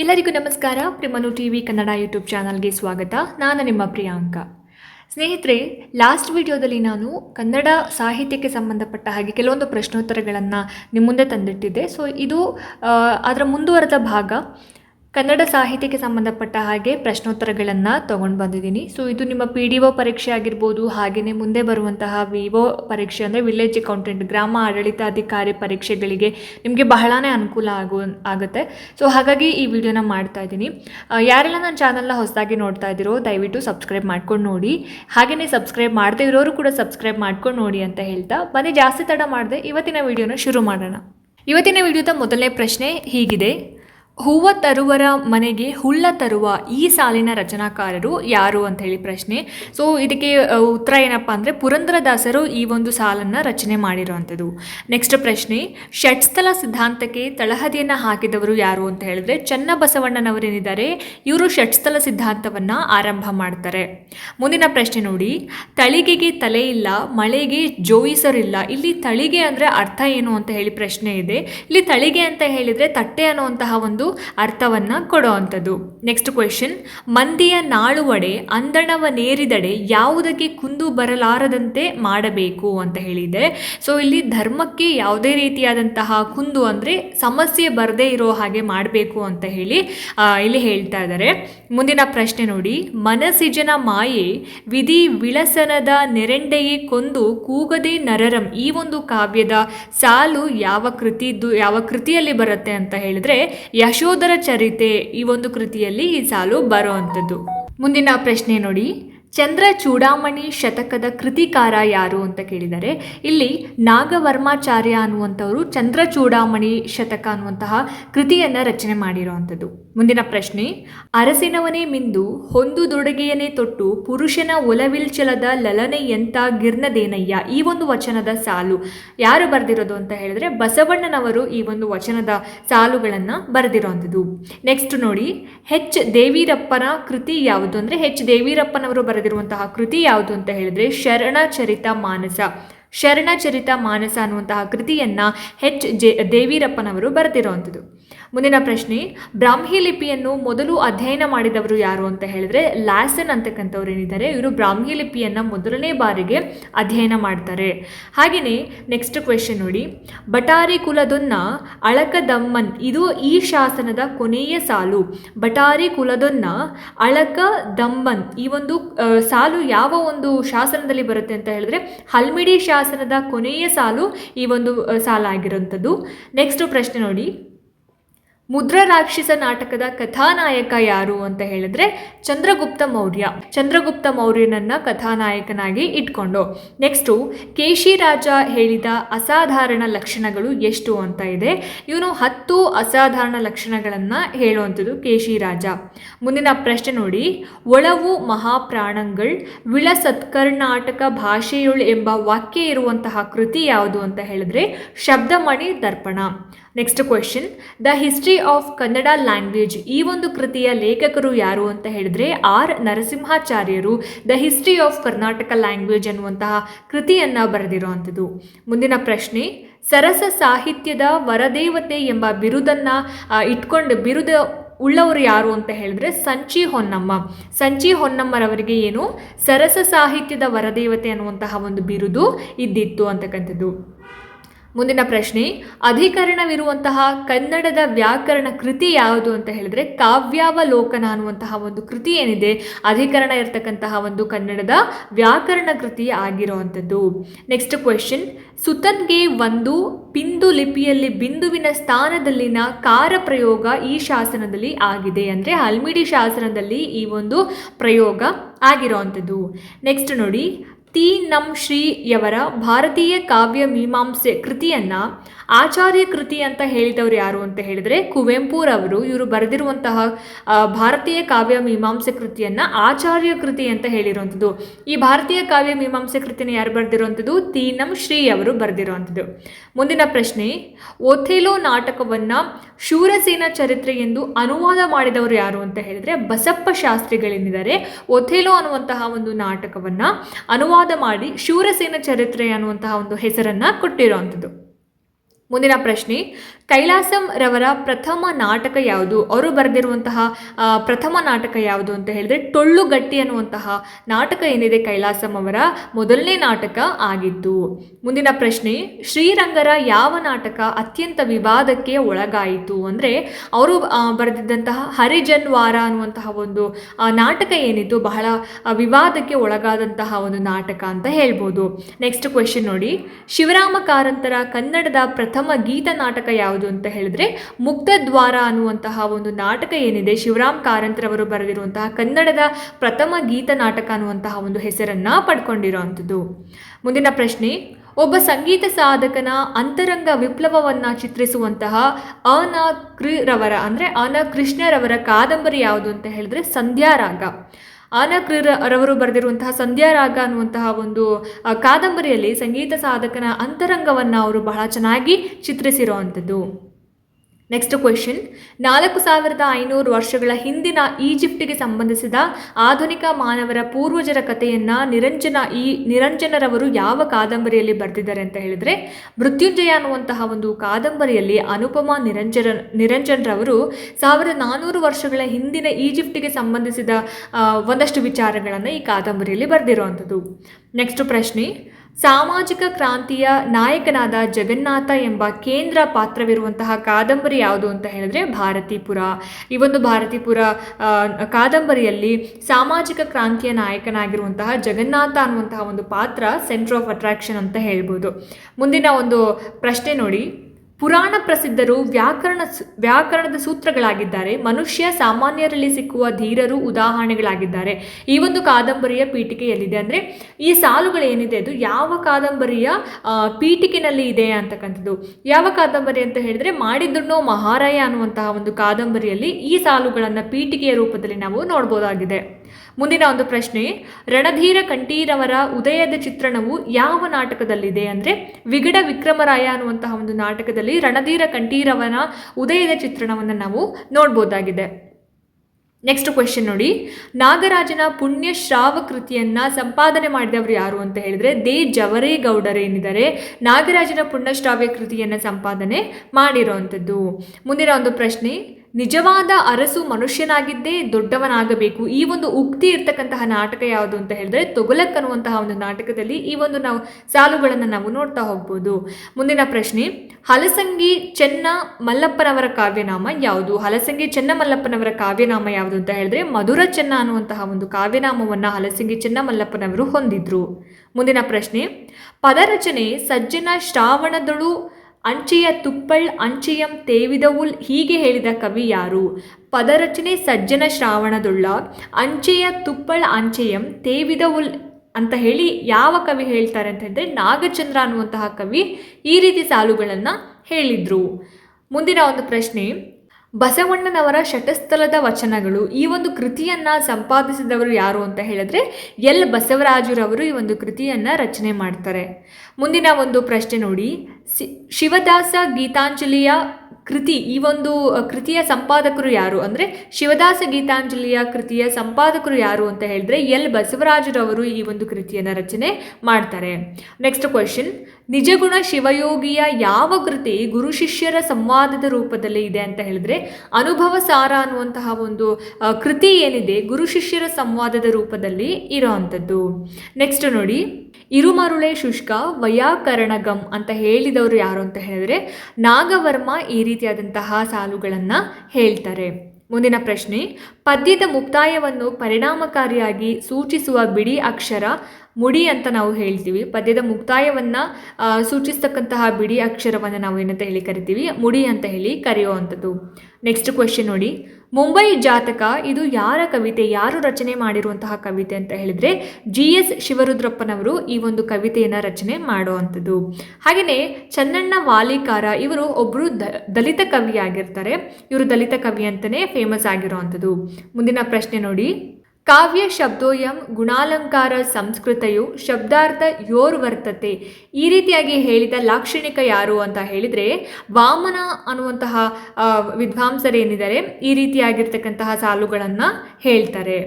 ಎಲ್ಲರಿಗೂ ನಮಸ್ಕಾರ. ಪ್ರಿಮನು ಟಿ ವಿ ಕನ್ನಡ ಯೂಟ್ಯೂಬ್ ಚಾನಲ್ಗೆ ಸ್ವಾಗತ. ನಾನು ನಿಮ್ಮ ಪ್ರಿಯಾಂಕ. ಸ್ನೇಹಿತರೆ, ಲಾಸ್ಟ್ ವಿಡಿಯೋದಲ್ಲಿ ನಾನು ಕನ್ನಡ ಸಾಹಿತ್ಯಕ್ಕೆ ಸಂಬಂಧಪಟ್ಟ ಹಾಗೆ ಕೆಲವೊಂದು ಪ್ರಶ್ನೋತ್ತರಗಳನ್ನು ನಿಮ್ಮ ಮುಂದೆ ತಂದಿಟ್ಟಿದ್ದೆ. ಸೊ ಇದು ಅದರ ಮುಂದುವರೆದ ಭಾಗ. ಕನ್ನಡ ಸಾಹಿತ್ಯಕ್ಕೆ ಸಂಬಂಧಪಟ್ಟ ಹಾಗೆ ಪ್ರಶ್ನೋತ್ತರಗಳನ್ನು ತೊಗೊಂಡು ಬಂದಿದ್ದೀನಿ. ಸೊ ಇದು ನಿಮ್ಮ ಪಿ ಡಿ ಒ ಪರೀಕ್ಷೆ ಆಗಿರ್ಬೋದು ಹಾಗೆಯೇ ಮುಂದೆ ಬರುವಂತಹ ವಿ ಒ ಪರೀಕ್ಷೆ ಅಂದರೆ ವಿಲೇಜ್ ಅಕೌಂಟೆಂಟ್ ಗ್ರಾಮ ಆಡಳಿತಾಧಿಕಾರಿ ಪರೀಕ್ಷೆಗಳಿಗೆ ನಿಮಗೆ ಬಹಳನೇ ಅನುಕೂಲ ಆಗೋ, ಆಗುತ್ತೆ. ಸೊ ಹಾಗಾಗಿ ಈ ವಿಡಿಯೋನ ಮಾಡ್ತಾ ಇದ್ದೀನಿ. ಯಾರೆಲ್ಲ ನನ್ನ ಚಾನಲ್ನ ಹೊಸದಾಗಿ ನೋಡ್ತಾ ಇದ್ದೀರೋ, ದಯವಿಟ್ಟು ಸಬ್ಸ್ಕ್ರೈಬ್ ಮಾಡ್ಕೊಂಡು ನೋಡಿ. ಹಾಗೆಯೇ ಸಬ್ಸ್ಕ್ರೈಬ್ ಮಾಡದೇ ಇರೋರು ಕೂಡ ಸಬ್ಸ್ಕ್ರೈಬ್ ಮಾಡ್ಕೊಂಡು ನೋಡಿ ಅಂತ ಹೇಳ್ತಾ. ಬನ್ನಿ, ಜಾಸ್ತಿ ತಡ ಮಾಡಿದೆ, ಇವತ್ತಿನ ವಿಡಿಯೋನ ಶುರು ಮಾಡೋಣ. ಇವತ್ತಿನ ವಿಡಿಯೋದ ಮೊದಲನೇ ಪ್ರಶ್ನೆ ಹೀಗಿದೆ. ಹೂವ ತರುವರ ಮನೆಗೆ ಹುಲ್ಲ ತರುವ ಈ ಸಾಲಿನ ರಚನಾಕಾರರು ಯಾರು ಅಂತ ಹೇಳಿ ಪ್ರಶ್ನೆ. ಸೊ ಇದಕ್ಕೆ ಉತ್ತರ ಏನಪ್ಪ ಅಂದರೆ ಪುರಂದರದಾಸರು ಈ ಒಂದು ಸಾಲನ್ನು ರಚನೆ ಮಾಡಿರುವಂಥದ್ದು. ನೆಕ್ಸ್ಟ್ ಪ್ರಶ್ನೆ, ಷಟ್ಸ್ಥಲ ಸಿದ್ಧಾಂತಕ್ಕೆ ತಳಹದಿಯನ್ನು ಹಾಕಿದವರು ಯಾರು ಅಂತ ಹೇಳಿದ್ರೆ ಚನ್ನಬಸವಣ್ಣನವರೇನಿದ್ದಾರೆ. ಇವರು ಷಟ್ಸ್ಥಲ ಸಿದ್ಧಾಂತವನ್ನು ಆರಂಭ ಮಾಡ್ತಾರೆ. ಮುಂದಿನ ಪ್ರಶ್ನೆ ನೋಡಿ, ತಳಿಗೆಗೆ ತಲೆ ಇಲ್ಲ, ಮಳೆಗೆ ಜೋಯಿಸರಿಲ್ಲ ಇಲ್ಲಿ ತಳಿಗೆ ಅಂದರೆ ಅರ್ಥ ಏನು ಅಂತ ಹೇಳಿ ಪ್ರಶ್ನೆ ಇದೆ. ಇಲ್ಲಿ ತಳಿಗೆ ಅಂತ ಹೇಳಿದರೆ ತಟ್ಟೆ ಅನ್ನುವಂತಹ ಒಂದು ಅರ್ಥವನ್ನು ಕೊಡೋ ಅಂಥದ್ದು. ನೆಕ್ಸ್ಟ್ ಕ್ವೆಶನ್ ಮಂದಿಯ ನಾಳುವಡೆ ಅಂದಣವ ನೇರಿದಡೆ ಯಾವುದಕ್ಕೆ ಕುಂದು ಬರಲಾರದಂತೆ ಮಾಡಬೇಕು ಅಂತ ಹೇಳಿದೆ. ಸೊ ಇಲ್ಲಿ ಧರ್ಮಕ್ಕೆ ಯಾವುದೇ ರೀತಿಯಾದಂತಹ ಕುಂದು ಅಂದರೆ ಸಮಸ್ಯೆ ಬರದೇ ಇರೋ ಹಾಗೆ ಮಾಡಬೇಕು ಅಂತ ಹೇಳಿ ಇಲ್ಲಿ ಹೇಳ್ತಾ ಇದ್ದಾರೆ. ಮುಂದಿನ ಪ್ರಶ್ನೆ ನೋಡಿ. ಮನಸಿಜನ ಮಾಯೆ ವಿಧಿ ವಿಳಸನದ ನೆರೆಂಡೆಯೇ ಕೊಂದು ಕೂಗದೆ ನರರಂ ಈ ಒಂದು ಕಾವ್ಯದ ಸಾಲು ಯಾವ ಕೃತಿದ್ದು ಯಾವ ಕೃತಿಯಲ್ಲಿ ಬರುತ್ತೆ ಅಂತ ಹೇಳಿದ್ರೆ ಯಶೋಧರ ಚರಿತೆ ಈ ಒಂದು ಕೃತಿಯಲ್ಲಿ ಈ ಸಾಲು ಬರುವಂಥದ್ದು. ಮುಂದಿನ ಪ್ರಶ್ನೆ ನೋಡಿ. ಚಂದ್ರ ಚೂಡಾಮಣಿ ಶತಕದ ಕೃತಿಕಾರ ಯಾರು ಅಂತ ಕೇಳಿದರೆ, ಇಲ್ಲಿ ನಾಗವರ್ಮಾಚಾರ್ಯ ಅನ್ನುವಂಥವರು ಚಂದ್ರ ಚೂಡಾಮಣಿ ಶತಕ ಅನ್ನುವಂತಹ ಕೃತಿಯನ್ನು ರಚನೆ ಮಾಡಿರುವಂಥದ್ದು. ಮುಂದಿನ ಪ್ರಶ್ನೆ, ಅರಸಿನವನೇ ಮಿಂದು ಹೊಂದು ದೊಡಗೆಯನೇ ತೊಟ್ಟು ಪುರುಷನ ಒಲವಿಲ್ಚಲದ ಲಲನೆಯಂತ ಗಿರ್ನದೇನಯ್ಯ ಈ ಒಂದು ವಚನದ ಸಾಲು. ಯಾರು ಬರೆದಿರೋದು ಅಂತ ಹೇಳಿದ್ರೆ, ಬಸವಣ್ಣನವರು ಈ ಒಂದು ವಚನದ ಸಾಲುಗಳನ್ನು ಬರೆದಿರುವಂಥದ್ದು. ನೆಕ್ಸ್ಟ್ ನೋಡಿ, ಹೆಚ್ ದೇವೀರಪ್ಪನ ಕೃತಿ ಯಾವುದು ಅಂದರೆ, ಹೆಚ್ ದೇವೀರಪ್ಪನವರು ಬರೆದಿರುವಂತಹ ಕೃತಿ ಯಾವುದು ಅಂತ ಹೇಳಿದ್ರೆ ಶರಣ ಚರಿತ ಮಾನಸ. ಶರಣಚರಿತ ಮಾನಸ ಅನ್ನುವಂತಹ ಕೃತಿಯನ್ನು ಹೆಚ್ ಜೆ. ದೇವೀರಪ್ಪನವರು ಬರೆದಿರುವಂಥದ್ದು. ಮುಂದಿನ ಪ್ರಶ್ನೆ, ಬ್ರಾಹ್ಮಿ ಲಿಪಿಯನ್ನು ಮೊದಲು ಅಧ್ಯಯನ ಮಾಡಿದವರು ಯಾರು ಅಂತ ಹೇಳಿದ್ರೆ ಲ್ಯಾಸನ್ ಅಂತಕ್ಕಂಥವ್ರು ಏನಿದ್ದಾರೆ, ಇವರು ಬ್ರಾಹ್ಮಿ ಲಿಪಿಯನ್ನು ಮೊದಲನೇ ಬಾರಿಗೆ ಅಧ್ಯಯನ ಮಾಡ್ತಾರೆ. ಹಾಗೆಯೇ ನೆಕ್ಸ್ಟ್ ಕ್ವೆಶನ್ ನೋಡಿ, ಬಟಾರಿ ಕುಲದೊನ್ನ ಅಳಕದಮ್ಮನ್, ಇದು ಈ ಶಾಸನದ ಕೊನೆಯ ಸಾಲು. ಬಟಾರಿ ಕುಲದೊನ್ನ ಅಳಕ ದಮ್ಮನ್ ಈ ಒಂದು ಸಾಲು ಯಾವ ಒಂದು ಶಾಸನದಲ್ಲಿ ಬರುತ್ತೆ ಅಂತ ಹೇಳಿದ್ರೆ ಹಲ್ಮಿಡಿ ಶಾಸನದ ಕೊನೆಯ ಸಾಲು ಈ ಒಂದು ಸಾಲ ಆಗಿರುವಂಥದ್ದು ನೆಕ್ಸ್ಟ್ ಪ್ರಶ್ನೆ ನೋಡಿ. ಮುದ್ರ ರಾಕ್ಷಸ ನಾಟಕದ ಕಥಾನಾಯಕ ಯಾರು ಅಂತ ಹೇಳಿದ್ರೆ ಚಂದ್ರಗುಪ್ತ ಮೌರ್ಯ. ಚಂದ್ರಗುಪ್ತ ಮೌರ್ಯನನ್ನ ಕಥಾನಾಯಕನಾಗಿ ಇಟ್ಕೊಂಡು. ನೆಕ್ಸ್ಟು ಕೇಶಿರಾಜ ಹೇಳಿದ ಅಸಾಧಾರಣ ಲಕ್ಷಣಗಳು ಎಷ್ಟು ಅಂತ ಇದೆ. ಇವನು ಹತ್ತು ಅಸಾಧಾರಣ ಲಕ್ಷಣಗಳನ್ನು ಹೇಳುವಂಥದ್ದು ಕೇಶಿರಾಜ ಮುಂದಿನ ಪ್ರಶ್ನೆ ನೋಡಿ. ಒಳವು ಮಹಾಪ್ರಾಣಂಗಳ್ ವಿಳ ಸತ್ಕರ್ನಾಟಕ ಭಾಷೆಯುಳ್ ಎಂಬ ವಾಕ್ಯ ಇರುವಂತಹ ಕೃತಿ ಯಾವುದು ಅಂತ ಹೇಳಿದ್ರೆ Shabdamani Darpana. Next question the history of Kannada language ಈ ಒಂದು ಕೃತಿಯ ಲೇಖಕರು ಯಾರು ಅಂತ ಹೇಳಿದ್ರೆ R ನರಸಿಂಹಾಚಾರ್ಯರು. The history of Karnataka language ಅನ್ನುವಂತಹ ಕೃತಿಯನ್ನು ಬರೆದಿರುವಂಥದ್ದು. ಮುಂದಿನ ಪ್ರಶ್ನೆ. ಸರಸ ಸಾಹಿತ್ಯದ ವರದೇವತೆ ಎಂಬ ಬಿರುದನ್ನು ಇಟ್ಕೊಂಡು ಬಿರುದ ಉಳ್ಳವರು ಯಾರು ಅಂತ ಹೇಳಿದ್ರೆ ಸಂಚಿ ಹೊನ್ನಮ್ಮ. ಸಂಚಿ ಹೊನ್ನಮ್ಮರವರಿಗೆ ಏನು? ಸರಸ ಸಾಹಿತ್ಯದ ವರದೇವತೆ ಅನ್ನುವಂತಹ ಒಂದು ಬಿರುದು ಇದ್ದಿತ್ತು ಅಂತಕ್ಕಂಥದ್ದು. ಮುಂದಿನ ಪ್ರಶ್ನೆ, ಅಧಿಕರಣವಿರುವಂತಹ ಕನ್ನಡದ ವ್ಯಾಕರಣ ಕೃತಿ ಯಾವುದು ಅಂತ ಹೇಳಿದ್ರೆ ಕಾವ್ಯಾವಲೋಕನ ಅನ್ನುವಂತಹ ಒಂದು ಕೃತಿ ಏನಿದೆ, ಅಧಿಕರಣ ಇರತಕ್ಕಂತಹ ಒಂದು ಕನ್ನಡದ ವ್ಯಾಕರಣ ಕೃತಿ ಆಗಿರುವಂಥದ್ದು. ನೆಕ್ಸ್ಟ್ ಕ್ವೆಶನ್ ಸುತನ್ಗೆ ಒಂದು ಬಿಂದು ಲಿಪಿಯಲ್ಲಿ ಬಿಂದುವಿನ ಸ್ಥಾನದಲ್ಲಿನ ಕಾರ ಪ್ರಯೋಗ ಈ ಶಾಸನದಲ್ಲಿ ಆಗಿದೆ ಅಂದರೆ ಹಲ್ಮಿಡಿ ಶಾಸನದಲ್ಲಿ ಈ ಒಂದು ಪ್ರಯೋಗ ಆಗಿರುವಂಥದ್ದು. ನೆಕ್ಸ್ಟ್ ನೋಡಿ ತಿ ನಂ ಶ್ರೀಯವರ ಭಾರತೀಯ ಕಾವ್ಯ ಮೀಮಾಂಸೆ ಕೃತಿಯನ್ನು ಆಚಾರ್ಯ ಕೃತಿ ಅಂತ ಹೇಳಿದವರು ಯಾರು ಅಂತ ಹೇಳಿದರೆ ಕುವೆಂಪುರವರು ಇವರು ಬರೆದಿರುವಂತಹ ಭಾರತೀಯ ಕಾವ್ಯ ಮೀಮಾಂಸೆ ಕೃತಿಯನ್ನು ಆಚಾರ್ಯ ಕೃತಿ ಅಂತ ಹೇಳಿರುವಂಥದ್ದು. ಈ ಭಾರತೀಯ ಕಾವ್ಯ ಮೀಮಾಂಸೆ ಕೃತಿನ ಯಾರು ಬರೆದಿರುವಂಥದ್ದು? ತಿ ನಂ ಶ್ರೀ ಅವರು ಬರೆದಿರುವಂಥದ್ದು. ಮುಂದಿನ ಪ್ರಶ್ನೆ, ಒಥೆಲೋ ನಾಟಕವನ್ನು ಶೂರಸೇನ ಚರಿತ್ರೆ ಎಂದು ಅನುವಾದ ಮಾಡಿದವರು ಯಾರು ಅಂತ ಹೇಳಿದರೆ ಬಸಪ್ಪ ಶಾಸ್ತ್ರಿಗಳೇನಿದ್ದಾರೆ ಒಥೆಲೋ ಅನ್ನುವಂತಹ ಒಂದು ನಾಟಕವನ್ನು ಅನುವಾದ ಮಾಡಿ ಶೂರಸೇನ ಚರಿತ್ರೆ ಅನ್ನುವಂತಹ ಒಂದು ಹೆಸರನ್ನು ಕೊಟ್ಟಿರುವಂಥದ್ದು. ಮುಂದಿನ ಪ್ರಶ್ನೆ, ಕೈಲಾಸಂ ರವರ ಪ್ರಥಮ ನಾಟಕ ಯಾವುದು? ಅವರು ಬರೆದಿರುವಂತಹ ಪ್ರಥಮ ನಾಟಕ ಯಾವುದು ಅಂತ ಹೇಳಿದ್ರೆ ಟೊಳ್ಳುಗಟ್ಟಿ ಅನ್ನುವಂತಹ ನಾಟಕ ಏನಿದೆ ಕೈಲಾಸಂ ಅವರ? ಮೊದಲನೇ ನಾಟಕ ಆಗಿತ್ತು ಮುಂದಿನ ಪ್ರಶ್ನೆ, ಶ್ರೀರಂಗರ ಯಾವ ನಾಟಕ ಅತ್ಯಂತ ವಿವಾದಕ್ಕೆ ಒಳಗಾಯಿತು? ಅಂದರೆ ಅವರು ಬರೆದಿದ್ದಂತಹ ಹರಿಜನ್ ವಾರ ಅನ್ನುವಂತಹ ಒಂದು ನಾಟಕ ಏನಿತ್ತು, ಬಹಳ ವಿವಾದಕ್ಕೆ ಒಳಗಾದಂತಹ ಒಂದು ನಾಟಕ ಅಂತ ಹೇಳ್ಬೋದು. ನೆಕ್ಸ್ಟ್ ಕ್ವೆಶನ್ ನೋಡಿ ಶಿವರಾಮ ಕಾರಂತರ ಕನ್ನಡದ ಪ್ರಥಮ ಗೀತ ನಾಟಕ ಯಾವುದು ಅಂತ ಹೇಳಿದ್ರೆ ಮುಕ್ತದ್ವಾರ ಅನ್ನುವಂತಹ ಒಂದು ನಾಟಕ ಏನಿದೆ, ಶಿವರಾಮ್ ಕಾರಂತರವರು ಬರೆದಿರುವಂತಹ ಕನ್ನಡದ ಪ್ರಥಮ ಗೀತ ನಾಟಕ ಅನ್ನುವಂತಹ ಒಂದು ಹೆಸರನ್ನ ಪಡ್ಕೊಂಡಿರುವಂಥದ್ದು. ಮುಂದಿನ ಪ್ರಶ್ನೆ, ಒಬ್ಬ ಸಂಗೀತ ಸಾಧಕನ ಅಂತರಂಗ ವಿಪ್ಲವವನ್ನು ಚಿತ್ರಿಸುವಂತಹ ಅನ ಕೃರವರ ಅಂದರೆ ಅನ ಕೃಷ್ಣರವರ ಕಾದಂಬರಿ ಯಾವುದು ಅಂತ ಹೇಳಿದ್ರೆ ಸಂಧ್ಯಾರಾಗ. ಆನ ಕೃ ರವರು ಬರೆದಿರುವಂತಹ ಸಂಧ್ಯಾರಾಗ ಅನ್ನುವಂತಹ ಒಂದು ಕಾದಂಬರಿಯಲ್ಲಿ ಸಂಗೀತ ಸಾಧಕನ ಅಂತರಂಗವನ್ನು ಅವರು ಬಹಳ ಚೆನ್ನಾಗಿ ಚಿತ್ರಿಸಿರುವಂಥದ್ದು. ನೆಕ್ಸ್ಟ್ ಕ್ವೆಶನ್ ನಾಲ್ಕು ಸಾವಿರದ ಐನೂರು ವರ್ಷಗಳ ಹಿಂದಿನ ಈಜಿಪ್ಟಿಗೆ ಸಂಬಂಧಿಸಿದ ಆಧುನಿಕ ಮಾನವರ ಪೂರ್ವಜರ ಕಥೆಯನ್ನು ನಿರಂಜನ ಈ ನಿರಂಜನರವರು ಯಾವ ಕಾದಂಬರಿಯಲ್ಲಿ ಬರೆದಿದ್ದಾರೆ ಅಂತ ಹೇಳಿದ್ರೆ, ಮೃತ್ಯುಂಜಯ ಅನ್ನುವಂತಹ ಒಂದು ಕಾದಂಬರಿಯಲ್ಲಿ ಅನುಪಮ ನಿರಂಜನ ನಿರಂಜನರವರು ಸಾವಿರದ ನಾನ್ನೂರು ವರ್ಷಗಳ ಹಿಂದಿನ ಈಜಿಪ್ಟಿಗೆ ಸಂಬಂಧಿಸಿದ ಒಂದಷ್ಟು ವಿಚಾರಗಳನ್ನು ಈ ಕಾದಂಬರಿಯಲ್ಲಿ ಬರೆದಿರುವಂಥದ್ದು. ನೆಕ್ಸ್ಟ್ ಪ್ರಶ್ನೆ. ಸಾಮಾಜಿಕ ಕ್ರಾಂತಿಯ ನಾಯಕನಾದ ಜಗನ್ನಾಥ ಎಂಬ ಕೇಂದ್ರ ಪಾತ್ರವಿರುವಂತಹ ಕಾದಂಬರಿ ಯಾವುದು ಅಂತ ಹೇಳಿದ್ರೆ ಭಾರತೀಪುರ. ಈ ಒಂದು ಭಾರತೀಪುರ ಕಾದಂಬರಿಯಲ್ಲಿ ಸಾಮಾಜಿಕ ಕ್ರಾಂತಿಯ ನಾಯಕನಾಗಿರುವಂತಹ ಜಗನ್ನಾಥ ಅನ್ನುವಂತಹ ಒಂದು ಪಾತ್ರ ಸೆಂಟರ್ ಆಫ್ ಅಟ್ರಾಕ್ಷನ್ ಅಂತ ಹೇಳ್ಬೋದು. ಮುಂದಿನ ಒಂದು ಪ್ರಶ್ನೆ ನೋಡಿ. ಪುರಾಣ ಪ್ರಸಿದ್ಧರು ವ್ಯಾಕರಣ ವ್ಯಾಕರಣದ ಸೂತ್ರಗಳಾಗಿದ್ದಾರೆ. ಮನುಷ್ಯ ಸಾಮಾನ್ಯರಲ್ಲಿ ಸಿಕ್ಕುವ ಧೀರರು ಉದಾಹರಣೆಗಳಾಗಿದ್ದಾರೆ. ಈ ಒಂದು ಕಾದಂಬರಿಯ ಪೀಠಿಕೆಯಲ್ಲಿದೆ ಅಂದರೆ, ಈ ಸಾಲುಗಳೇನಿದೆ ಅದು ಯಾವ ಕಾದಂಬರಿಯ ಪೀಠಿಕೆನಲ್ಲಿ ಇದೆ ಅಂತಕ್ಕಂಥದ್ದು. ಯಾವ ಕಾದಂಬರಿ ಅಂತ ಹೇಳಿದ್ರೆ ಮಾಡಿದ್ದುಣ್ಣೋ ಮಹಾರಾಯ ಅನ್ನುವಂತಹ ಒಂದು ಕಾದಂಬರಿಯಲ್ಲಿ ಈ ಸಾಲುಗಳನ್ನು ಪೀಠಿಕೆಯ ರೂಪದಲ್ಲಿ ನಾವು ನೋಡ್ಬೋದಾಗಿದೆ. ಮುಂದಿನ ಒಂದು ಪ್ರಶ್ನೆ, ರಣಧೀರ ಕಂಠೀರವರ ಉದಯದ ಚಿತ್ರಣವು ಯಾವ ನಾಟಕದಲ್ಲಿದೆ ಅಂದರೆ ವಿಗಡ ವಿಕ್ರಮರಾಯ ಅನ್ನುವಂತಹ ಒಂದು ನಾಟಕದಲ್ಲಿ ರಣಧೀರ ಕಂಠೀರವನ ಉದಯದ ಚಿತ್ರಣವನ್ನು ನಾವು ನೋಡ್ಬೋದಾಗಿದೆ. ನೆಕ್ಸ್ಟ್ ಕ್ವೆಶನ್ ನೋಡಿ, ನಾಗರಾಜನ ಪುಣ್ಯ ಶ್ರಾವ ಕೃತಿಯನ್ನ ಸಂಪಾದನೆ ಮಾಡಿದವರು ಯಾರು ಅಂತ ಹೇಳಿದ್ರೆ ದೇ ಜವರೇಗೌಡರೇನಿದ್ದಾರೆ ನಾಗರಾಜನ ಪುಣ್ಯಶ್ರಾವ್ಯ ಕೃತಿಯನ್ನ ಸಂಪಾದನೆ ಮಾಡಿರುವಂಥದ್ದು ಮುಂದಿನ ಒಂದು ಪ್ರಶ್ನೆ ನಿಜವಾದ ಅರಸು ಮನುಷ್ಯನಾಗಿದ್ದೇ ದೊಡ್ಡವನಾಗಬೇಕು. ಈ ಒಂದು ಉಕ್ತಿ ಇರ್ತಕ್ಕಂತಹ ನಾಟಕ ಯಾವುದು ಅಂತ ಹೇಳಿದ್ರೆ ತೊಗಲಕ್ ಅನ್ನುವಂತಹ ಒಂದು ನಾಟಕದಲ್ಲಿ ಈ ಒಂದು ನಾವು ಸಾಲುಗಳನ್ನು ನಾವು ನೋಡ್ತಾ ಹೋಗ್ಬೋದು. ಮುಂದಿನ ಪ್ರಶ್ನೆ, ಹಲಸಂಗಿ ಚೆನ್ನ ಮಲ್ಲಪ್ಪನವರ ಕಾವ್ಯನಾಮ ಯಾವುದು? ಹಲಸಂಗಿ ಚೆನ್ನ ಮಲ್ಲಪ್ಪನವರ ಕಾವ್ಯನಾಮ ಯಾವುದು ಅಂತ ಹೇಳಿದ್ರೆ ಮಧುರ ಚೆನ್ನ ಅನ್ನುವಂತಹ ಒಂದು ಕಾವ್ಯನಾಮವನ್ನು ಹಲಸಂಗಿ ಚೆನ್ನ ಮಲ್ಲಪ್ಪನವರು ಹೊಂದಿದ್ರು. ಮುಂದಿನ ಪ್ರಶ್ನೆ, ಪದರಚನೆ ಸಜ್ಜನ ಶ್ರಾವಣದಳು ಅಂಚೆಯ ತುಪ್ಪಳ್ ಅಂಚೆಯಂ ತೇವಿದವುಲ್ ಹೀಗೆ ಹೇಳಿದ ಕವಿ ಯಾರು? ಪದರಚನೆ ಸಜ್ಜನ ಶ್ರಾವಣದುಳ್ಳ, ಅಂಚೆಯ ತುಪ್ಪಳ್ ಅಂಚೆಯಂ ತೇವಿದವುಲ್ ಅಂತ ಹೇಳಿ ಯಾವ ಕವಿ ಹೇಳ್ತಾರೆ ಅಂತ ಹೇಳಿದ್ರೆ ನಾಗಚಂದ್ರ ಅನ್ನುವಂತಹ ಕವಿ ಈ ರೀತಿ ಸಾಲುಗಳನ್ನು ಹೇಳಿದ್ರು. ಮುಂದಿನ ಒಂದು ಪ್ರಶ್ನೆ, ಬಸವಣ್ಣನವರ ಶಟಸ್ಥಲದ ವಚನಗಳು, ಈ ಒಂದು ಕೃತಿಯನ್ನ ಸಂಪಾದಿಸಿದವರು ಯಾರು ಅಂತ ಹೇಳಿದ್ರೆ ಎಲ್ ಬಸವರಾಜುರವರು ಈ ಒಂದು ಕೃತಿಯನ್ನ ರಚನೆ ಮಾಡ್ತಾರೆ. ಮುಂದಿನ ಒಂದು ಪ್ರಶ್ನೆ ನೋಡಿ ಶಿವದಾಸ ಗೀತಾಂಜಲಿಯ ಕೃತಿ, ಈ ಒಂದು ಕೃತಿಯ ಸಂಪಾದಕರು ಯಾರು? ಅಂದರೆ ಶಿವದಾಸ ಗೀತಾಂಜಲಿಯ ಕೃತಿಯ ಸಂಪಾದಕರು ಯಾರು ಅಂತ ಹೇಳಿದ್ರೆ ಎಲ್ ಬಸವರಾಜರವರು ಈ ಒಂದು ಕೃತಿಯನ್ನು ರಚನೆ ಮಾಡ್ತಾರೆ. ನೆಕ್ಸ್ಟ್ ಕ್ವಶನ್ ನಿಜಗುಣ ಶಿವಯೋಗಿಯ ಯಾವ ಕೃತಿ ಗುರು ಶಿಷ್ಯರ ಸಂವಾದದ ರೂಪದಲ್ಲಿ ಇದೆ ಅಂತ ಹೇಳಿದ್ರೆ ಅನುಭವ ಸಾರ ಅನ್ನುವಂತಹ ಒಂದು ಕೃತಿ ಏನಿದೆ ಗುರು ಶಿಷ್ಯರ ಸಂವಾದದ ರೂಪದಲ್ಲಿ ಇರೋವಂಥದ್ದು ನೆಕ್ಸ್ಟ್ ನೋಡಿ. ಇರುಮರುಳೆ ಶುಷ್ಕ ವಯಾಕರಣಗಂ ಅಂತ ಹೇಳಿದವರು ಯಾರು ಅಂತ ಹೇಳಿದ್ರೆ ನಾಗವರ್ಮ ಈ ರೀತಿಯಾದಂತಹ ಸಾಲುಗಳನ್ನು ಹೇಳ್ತಾರೆ. ಮುಂದಿನ ಪ್ರಶ್ನೆ, ಪದ್ಯದ ಮುಕ್ತಾಯವನ್ನು ಪರಿಣಾಮಕಾರಿಯಾಗಿ ಸೂಚಿಸುವ ಬಿಡಿ ಅಕ್ಷರ ಮುಡಿ ಅಂತ ನಾವು ಹೇಳ್ತೀವಿ. ಪದ್ಯದ ಮುಕ್ತಾಯವನ್ನು ಸೂಚಿಸ್ತಕ್ಕಂತಹ ಬಿಡಿ ಅಕ್ಷರವನ್ನು ನಾವು ಏನಂತ ಹೇಳಿ ಕರಿತೀವಿ? ಮುಡಿ ಅಂತ ಹೇಳಿ ಕರೆಯುವಂಥದ್ದು. ನೆಕ್ಸ್ಟ್ ಕ್ವೆಶನ್ ನೋಡಿ. ಮುಂಬೈ ಜಾತಕ, ಇದು ಯಾರ ಕವಿತೆ, ಯಾರು ರಚನೆ ಮಾಡಿರುವಂತಹ ಕವಿತೆ ಅಂತ ಹೇಳಿದ್ರೆ ಜಿ ಎಸ್ ಶಿವರುದ್ರಪ್ಪನವರು ಈ ಒಂದು ಕವಿತೆಯನ್ನು ರಚನೆ ಮಾಡುವಂಥದ್ದು. ಹಾಗೆಯೇ ಚನ್ನಣ್ಣ ವಾಲಿಕಾರ ಇವರು ಒಬ್ಬರು ದ, ದಲಿತ ಕವಿಯಾಗಿರ್ತಾರೆ. ಇವರು ದಲಿತ ಕವಿ ಅಂತಲೇ ಫೇಮಸ್ ಆಗಿರುವಂಥದ್ದು. ಮುಂದಿನ ಪ್ರಶ್ನೆ ನೋಡಿ. ಕಾವ್ಯ ಶಬ್ದೋಯಂ ಗುಣಾಲಂಕಾರ ಸಂಸ್ಕೃತಯು ಶಬ್ದಾರ್ಥ ಯೋರ್ ವರ್ತತೆ. ಈ ರೀತಿಯಾಗಿ ಹೇಳಿದ ಲಾಕ್ಷಣಿಕ ಯಾರು ಅಂತ ಹೇಳಿದರೆ ವಾಮನ ಅನ್ನುವಂತಹ ವಿದ್ವಾಂಸರೇನಿದ್ದಾರೆ, ಈ ರೀತಿಯಾಗಿರ್ತಕ್ಕಂತಹ ಸಾಲುಗಳನ್ನು ಹೇಳ್ತಾರೆ.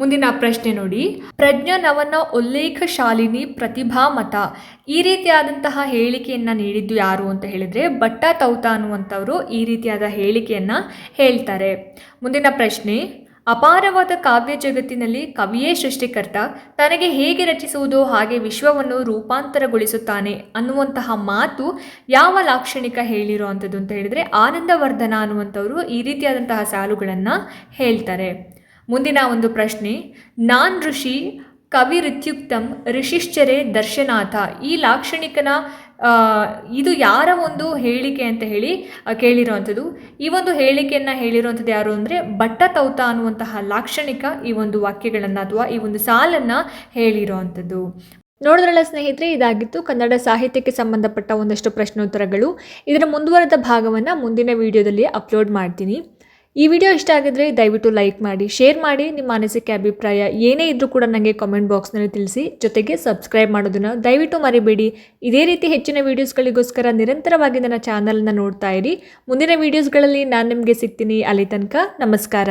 ಮುಂದಿನ ಪ್ರಶ್ನೆ ನೋಡಿ. ಪ್ರಜ್ಞನವನ ಉಲ್ಲೇಖ ಶಾಲಿನಿ ಪ್ರತಿಭಾ ಮತ. ಈ ರೀತಿಯಾದಂತಹ ಹೇಳಿಕೆಯನ್ನು ನೀಡಿದ್ದು ಯಾರು ಅಂತ ಹೇಳಿದರೆ ಬಟ್ಟ ತೌತ ಅನ್ನುವಂಥವರು ಈ ರೀತಿಯಾದ ಹೇಳಿಕೆಯನ್ನು ಹೇಳ್ತಾರೆ. ಮುಂದಿನ ಪ್ರಶ್ನೆ. ಅಪಾರವಾದ ಕಾವ್ಯ ಜಗತ್ತಿನಲ್ಲಿ ಕವಿಯೇ ಸೃಷ್ಟಿಕರ್ತ, ತನಗೆ ಹೇಗೆ ರಚಿಸುವುದೋ, ಹಾಗೆ ವಿಶ್ವವನ್ನು ರೂಪಾಂತರಗೊಳಿಸುತ್ತಾನೆ ಅನ್ನುವಂತಹ ಮಾತು ಯಾವ ಲಾಕ್ಷಣಿಕ ಹೇಳಿರೋ ಅಂಥದ್ದು ಅಂತ ಹೇಳಿದರೆ ಆನಂದವರ್ಧನ ಅನ್ನುವಂಥವರು ಈ ರೀತಿಯಾದಂತಹ ಸಾಲುಗಳನ್ನು ಹೇಳ್ತಾರೆ. ಮುಂದಿನ ಒಂದು ಪ್ರಶ್ನೆ, ನಾನ್ ಋಷಿ ಕವಿರಿತ್ಯುಕ್ತಂ ಋಷಿಶ್ಚರೇ ದರ್ಶನಾಥ. ಈ ಲಾಕ್ಷಣಿಕನ ಇದು ಯಾರ ಒಂದು ಹೇಳಿಕೆ ಅಂತ ಹೇಳಿ ಕೇಳಿರುವಂಥದ್ದು ಈ ಒಂದು ಹೇಳಿಕೆಯನ್ನು ಹೇಳಿರುವಂಥದ್ದು ಯಾರು ಅಂದರೆ ಬಟ್ಟ ತೌತ ಅನ್ನುವಂತಹ ಲಾಕ್ಷಣಿಕ ಈ ಒಂದು ವಾಕ್ಯಗಳನ್ನು ಅಥವಾ ಈ ಒಂದು ಸಾಲನ್ನು ಹೇಳಿರೋವಂಥದ್ದು ನೋಡಿದ್ರಲ್ಲ ಸ್ನೇಹಿತರೆ, ಇದಾಗಿತ್ತು ಕನ್ನಡ ಸಾಹಿತ್ಯಕ್ಕೆ ಸಂಬಂಧಪಟ್ಟ ಒಂದಷ್ಟು ಪ್ರಶ್ನೋತ್ತರಗಳು. ಇದರ ಮುಂದುವರೆದ ಭಾಗವನ್ನು ಮುಂದಿನ ವಿಡಿಯೋದಲ್ಲಿ ಅಪ್ಲೋಡ್ ಮಾಡ್ತೀನಿ. ಈ ವಿಡಿಯೋ ಇಷ್ಟ ಆಗಿದ್ರೆ ದಯವಿಟ್ಟು ಲೈಕ್ ಮಾಡಿ, ಶೇರ್ ಮಾಡಿ. ನಿಮ್ಮ ಅನಿಸಿಕೆ, ಅಭಿಪ್ರಾಯ ಏನೇ ಇದ್ರೂ ಕೂಡ ನನಗೆ ಕಾಮೆಂಟ್ ಬಾಕ್ಸ್ನಲ್ಲಿ ತಿಳಿಸಿ. ಜೊತೆಗೆ ಸಬ್ಸ್ಕ್ರೈಬ್ ಮಾಡೋದನ್ನು ದಯವಿಟ್ಟು ಮರಿಬೇಡಿ. ಇದೇ ರೀತಿ ಹೆಚ್ಚಿನ ವೀಡಿಯೋಸ್ಗಳಿಗೋಸ್ಕರ ನಿರಂತರವಾಗಿ ನನ್ನ ಚಾನಲ್ನ ನೋಡ್ತಾ ಇರಿ. ಮುಂದಿನ ವೀಡಿಯೋಸ್ಗಳಲ್ಲಿ ನಾನು ನಿಮಗೆ ಸಿಗ್ತೀನಿ. ಅಲ್ಲಿ ತನಕ ನಮಸ್ಕಾರ.